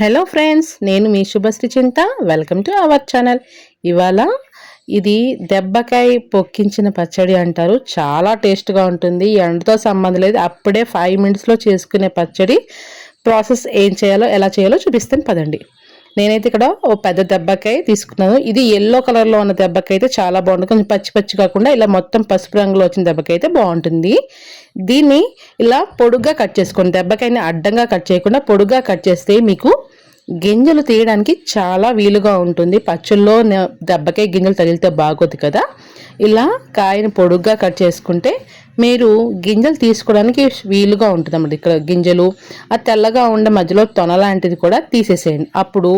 Hello friends నేను మీ శుభశ్రీ చింత. Welcome to our channel ఇవాళ ఇది దెబ్బకాయ పొక్కించిన పచ్చడి అంటారు. చాలా టేస్ట్గా ఉంటుంది. ఎండతో సంబంధం లేదు. అప్పుడే ఫైవ్ మినిట్స్లో చేసుకునే పచ్చడి. ప్రాసెస్ ఏం చేయాలో ఎలా చేయాలో చూపిస్తాను. పదండి. నేనైతే ఇక్కడ ఓ పెద్ద దెబ్బకాయ తీసుకున్నాను. ఇది ఎల్లో కలర్లో ఉన్న దెబ్బకాయ అయితే చాలా బాగుంటుంది. కొంచెం పచ్చి పచ్చి కాకుండా ఇలా మొత్తం పసుపు రంగులో వచ్చిన దెబ్బకాయ అయితే బాగుంటుంది. దీన్ని ఇలా పొడుగ్గా కట్ చేసుకోండి దెబ్బకాయని అడ్డంగా కట్ చేయకుండా పొడుగ్గా కట్ చేస్తే మీకు గింజలు తీయడానికి చాలా వీలుగా ఉంటుంది. పచ్చుల్లో దెబ్బకాయ గింజలు తగిలితే బాగోదు కదా. ఇలా కాయని పొడుగ్గా కట్ చేసుకుంటే మీరు గింజలు తీసుకోవడానికి వీలుగా ఉంటుంది అన్నమాట ఇక్కడ గింజలు ఆ తెల్లగా ఉండే మధ్యలో తొన లాంటిది కూడా తీసేసేయండి. అప్పుడు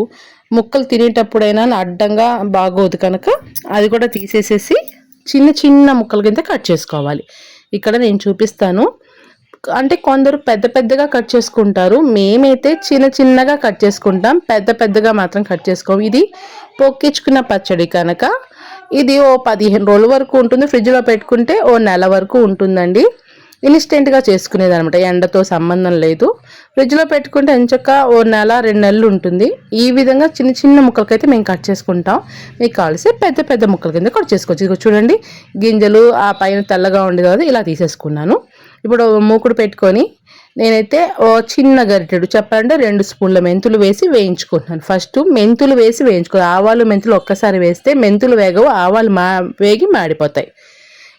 ముక్కలు తినేటప్పుడైనా అడ్డంగా బాగోదు కనుక అది కూడా తీసేసేసి చిన్న చిన్న ముక్కల కింద కట్ చేసుకోవాలి. ఇక్కడ నేను చూపిస్తాను. అంటే కొందరు పెద్ద పెద్దగా కట్ చేసుకుంటారు. మేమైతే చిన్న చిన్నగా కట్ చేసుకుంటాం. పెద్ద పెద్దగా మాత్రం కట్ చేసుకోం ఇది పొక్కించుకున్న పచ్చడి కనుక. ఇది ఓ పదిహేను రోజుల వరకు ఉంటుంది. ఫ్రిడ్జ్లో పెట్టుకుంటే ఓ నెల వరకు ఉంటుందండి. ఇన్స్టెంట్గా చేసుకునేది అనమాట ఎండతో సంబంధం లేదు. ఫ్రిడ్జ్లో పెట్టుకుంటే ఎంచక్క ఓ నెల రెండు నెలలు ఉంటుంది. ఈ విధంగా చిన్న చిన్న ముక్కలకైతే మేము కట్ చేసుకుంటాం. మీకు కావాల్సి పెద్ద పెద్ద ముక్కల కింద కట్ చేసుకోవచ్చు. చూడండి. గింజలు ఆ పైన తెల్లగా ఉండేది కదా ఇలా తీసేసుకున్నాను. ఇప్పుడు మూకుడు పెట్టుకొని నేనైతే ఓ చిన్న గరిటెడు చెప్పాలంటే రెండు స్పూన్ల మెంతులు వేసి వేయించుకుంటున్నాను. ఫస్ట్ మెంతులు వేసి వేయించుకో ఆవాలు మెంతులు ఒక్కసారి వేస్తే మెంతులు వేగవు ఆవాలు మా వేగి మాడిపోతాయి.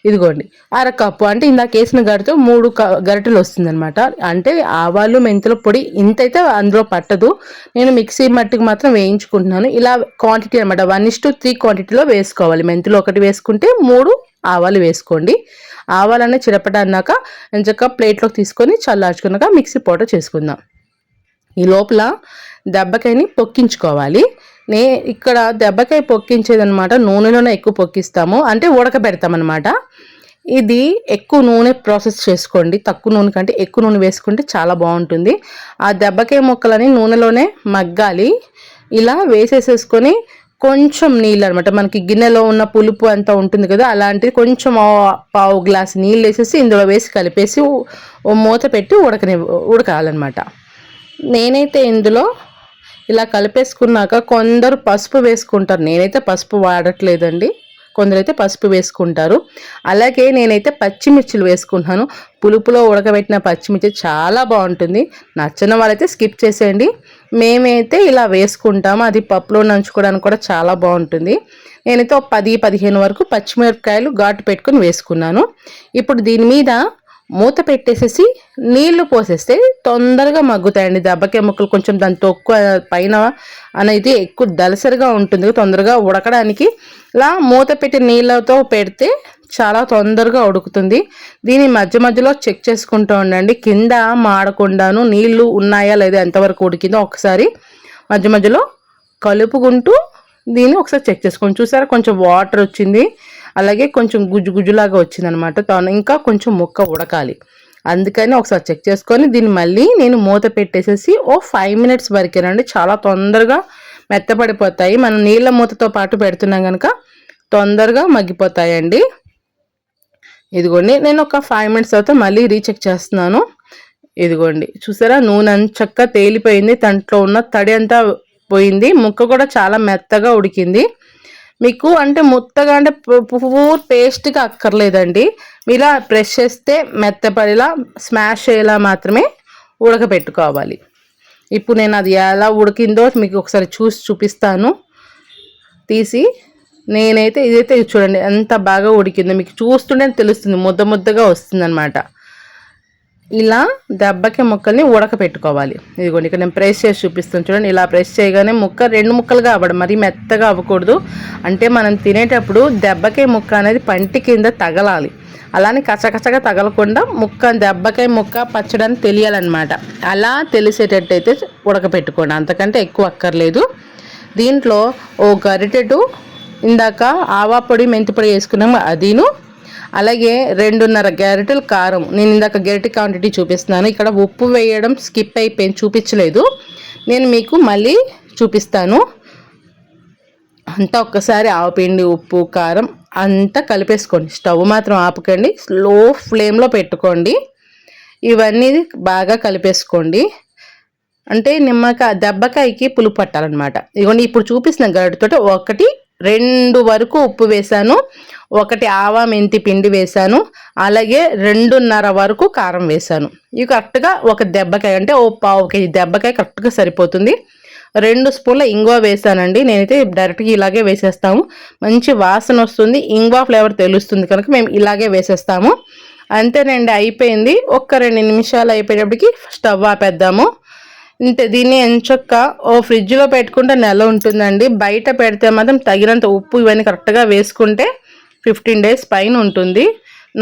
ఇదిగోండి. అరకప్పు అంటే ఇందాక వేసిన గరిటతో మూడు గరిటెలు వస్తుందన్నమాట. అంటే ఆవాలు మెంతుల పొడి ఇంతైతే అందులో పట్టదు. నేను మిక్సీ మట్టికి మాత్రం వేయించుకుంటున్నాను. ఇలా క్వాంటిటీ అనమాట వన్ ఇస్ టు త్రీ క్వాంటిటీలో వేసుకోవాలి. మెంతులు ఒకటి వేసుకుంటే మూడు ఆవాలు వేసుకోండి. ఆవాలనే చిరపట అన్నాక ఎంచక్క ప్లేట్లోకి తీసుకొని చల్లార్చుకున్నాక మిక్సీ పౌడర్ చేసుకుందాం. ఈ లోపల దెబ్బకాయని పొక్కించుకోవాలి. నే ఇక్కడ దెబ్బకాయ పొక్కించేదనమాట నూనెలోనే ఎక్కువ పొక్కిస్తాము. అంటే ఉడకబెడతామన్నమాట. ఇది ఎక్కువ నూనె ప్రాసెస్ చేసుకోండి. తక్కువ నూనె కంటే ఎక్కువ నూనె వేసుకుంటే చాలా బాగుంటుంది. ఆ దెబ్బకాయ ముక్కలని నూనెలోనే మగ్గాలి. ఇలా వేసేసేసుకొని కొంచెం నీళ్ళు అనమాట మనకి గిన్నెలో ఉన్న పులుపు అంతా ఉంటుంది కదా అలాంటిది కొంచెం పావు గ్లాస్ నీళ్ళు వేసేసి ఇందులో వేసి కలిపేసి మూత పెట్టి ఉడకని ఉడకాలన్నమాట. నేనైతే ఇందులో ఇలా కలిపేసుకున్నాక కొందరు పసుపు వేసుకుంటారు. నేనైతే పసుపు వాడట్లేదండి. కొందరైతే పసుపు వేసుకుంటారు. అలాగే నేనైతే పచ్చిమిర్చిలు వేసుకుంటున్నాను. పులుపులో ఉడకబెట్టిన పచ్చిమిర్చి చాలా బాగుంటుంది. నచ్చిన వాళ్ళైతే స్కిప్ చేసేయండి. మేమైతే ఇలా వేసుకుంటాము. అది పప్పులో నంచుకోవడానికి కూడా చాలా బాగుంటుంది. నేనైతే ఒక పది పదిహేను వరకు పచ్చిమిరపకాయలు ఘాటు పెట్టుకుని వేసుకున్నాను. ఇప్పుడు దీని మీద మూత పెట్టేసేసి నీళ్ళు పోసేస్తే తొందరగా మగ్గుతాయండి. దెబ్బకాయ ముక్కలు కొంచెం దాని తొక్కు పైన అనేది ఎక్కువ దలసరిగా ఉంటుంది. తొందరగా ఉడకడానికి ఇలా మూత పెట్టి నీళ్ళతో పెడితే చాలా తొందరగా ఉడుకుతుంది. దీని మధ్య మధ్యలో చెక్ చేసుకుంటూ ఉండండి. కింద మాడకుండాను నీళ్ళు ఉన్నాయా లేదా ఎంతవరకు ఉడికిందో ఒకసారి మధ్య మధ్యలో కలుపుకుంటూ దీన్ని ఒకసారి చెక్ చేసుకోండి. చూసారా కొంచెం వాటర్ వచ్చింది. అలాగే కొంచెం గుజ్జు గుజ్జులాగా వచ్చిందనమాట. ఇంకా కొంచెం ముక్క ఉడకాలి. అందుకని ఒకసారి చెక్ చేసుకొని దీన్ని మళ్ళీ నేను మూత పెట్టేసేసి ఓ ఫైవ్ మినిట్స్ వరకేనండి. చాలా తొందరగా మెత్తపడిపోతాయి. మనం నీళ్ళ మూతతో పాటు పెడుతున్నాం కనుక తొందరగా మగ్గిపోతాయండి. ఇదిగోండి నేను ఒక ఫైవ్ మినిట్స్ తర్వాత మళ్ళీ రీచెక్ చేస్తున్నాను. ఇదిగోండి చూసారా? నూనె చక్క తేలిపోయింది. దాంట్లో ఉన్న తడి అంతా పోయింది. ముక్క కూడా చాలా మెత్తగా ఉడికింది. మీకు అంటే ముత్తగా అంటే పూర్ పేస్ట్గా అక్కర్లేదండి. ఇలా ప్రెస్ చేస్తే మెత్తపడిలా స్మాష్ అయ్యేలా మాత్రమే ఉడకబెట్టుకోవాలి. ఇప్పుడు నేను అది ఎలా ఉడికిందో మీకు ఒకసారి చూసి చూపిస్తాను. తీసి నేనైతే ఇదైతే చూడండి ఎంత బాగా ఉడికిందో. మీకు చూస్తుంటే తెలుస్తుంది. ముద్ద ముద్దగా వస్తుంది అనమాట ఇలా దెబ్బకి ముక్కల్ని ఉడకపెట్టుకోవాలి. ఇదిగోండి ఇక్కడ నేను ప్రెస్ చేసి చూపిస్తాను చూడండి. ఇలా ప్రెస్ చేయగానే ముక్క రెండు ముక్కలుగా అవ్వడం మరి మెత్తగా అవ్వకూడదు. అంటే మనం తినేటప్పుడు దెబ్బకాయ ముక్క అనేది పంటి కింద తగలాలి. అలానే కచకచగా తగలకుండా ముక్క దెబ్బకాయ ముక్క పచ్చడని తెలియాలన్నమాట. అలా తెలిసేటట్టయితే ఉడకపెట్టుకోండి. అంతకంటే ఎక్కువ అక్కర్లేదు. దీంట్లో ఓ గరిటెటు ఇందాక ఆవా పొడి మెంతి పొడి వేసుకున్నాము అదిను అలాగే రెండున్నర గరిటెలు కారం. నేను ఇందాక గరిటె క్వాంటిటీ చూపిస్తున్నాను. ఇక్కడ ఉప్పు వేయడం స్కిప్ అయిపోయింది చూపించలేదు. నేను మీకు మళ్ళీ చూపిస్తాను. అంతా ఒక్కసారి ఆవపిండి ఉప్పు కారం అంతా కలిపేసుకోండి. స్టవ్ మాత్రం ఆపకండి. స్లో ఫ్లేమ్లో పెట్టుకోండి. ఇవన్నీ బాగా కలిపేసుకోండి. అంటే నిమ్మకాయ దెబ్బకాయకి పులుపు పట్టాలన్నమాట. ఇదిగోండి ఇప్పుడు చూపిస్తున్న గరిటతో ఒకటి రెండు వరకు ఉప్పు వేశాను ఒకటి ఆవా మెంతి పిండి వేశాను అలాగే రెండున్నర వరకు కారం వేశాను ఇవి కరెక్ట్గా ఒక దెబ్బకాయ అంటే ఓ పావు కేజీ దెబ్బకాయ కరెక్ట్గా సరిపోతుంది. రెండు స్పూన్ల ఇంగువ వేసానండి నేనైతే డైరెక్ట్గా ఇలాగే వేసేస్తాము. మంచి వాసన వస్తుంది ఇంగువ ఫ్లేవర్ తెలుస్తుంది కనుక మేము ఇలాగే వేసేస్తాము. అంతేనండి అయిపోయింది. ఒక్క రెండు నిమిషాలు అయిపోయేటప్పటికి స్టవ్ ఆపేద్దాము. ఇంతే దీన్ని ఎంచొక్క ఓ ఫ్రిడ్జ్లో పెట్టుకుంటే నెల ఉంటుందండి. బయట పెడితే మాత్రం తగినంత ఉప్పు ఇవన్నీ కరెక్ట్గా వేసుకుంటే ఫిఫ్టీన్ డేస్ పైన ఉంటుంది.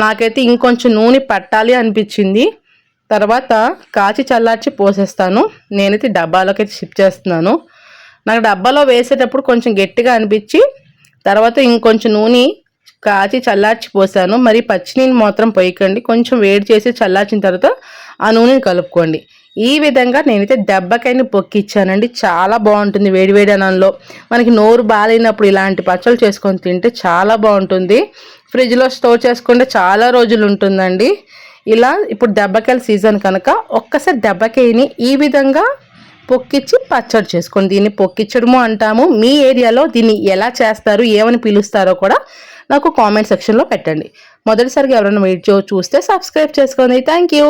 నాకైతే ఇంకొంచెం నూనె పట్టాలి అనిపించింది. తర్వాత కాచి చల్లార్చి పోసేస్తాను. నేనైతే డబ్బాలోకి అయితే షిఫ్ట్ చేస్తున్నాను. నాకు డబ్బాలో వేసేటప్పుడు కొంచెం గట్టిగా అనిపించి తర్వాత ఇంకొంచెం నూనె కాచి చల్లార్చి పోసాను. మరి పచ్చి నీళ్ళు మాత్రం పోయకండి. కొంచెం వేడి చేసి చల్లార్చిన తర్వాత ఆ నూనెని కలుపుకోండి. ఈ విధంగా నేనైతే దెబ్బకాయని పొక్కిచ్చానండి. చాలా బాగుంటుంది వేడివేడి అన్నంలో. మనకి నోరు బాగాలేనప్పుడు ఇలాంటి పచ్చళ్ళు చేసుకొని తింటే చాలా బాగుంటుంది. ఫ్రిడ్జ్లో స్టోర్ చేసుకుంటే చాలా రోజులు ఉంటుందండి. ఇలా ఇప్పుడు దెబ్బకాయల సీజన్ కనుక ఒక్కసారి దెబ్బకాయని ఈ విధంగా పొక్కిచ్చి పచ్చడి చేసుకోండి దీన్ని పొక్కిచ్చడము అంటాము. మీ ఏరియాలో దీన్ని ఎలా చేస్తారు ఏమని పిలుస్తారో కూడా నాకు కామెంట్ సెక్షన్లో పెట్టండి. మొదటిసారిగా ఎవరైనా వీడియో చూస్తే సబ్స్క్రైబ్ చేసుకోండి థ్యాంక్ యూ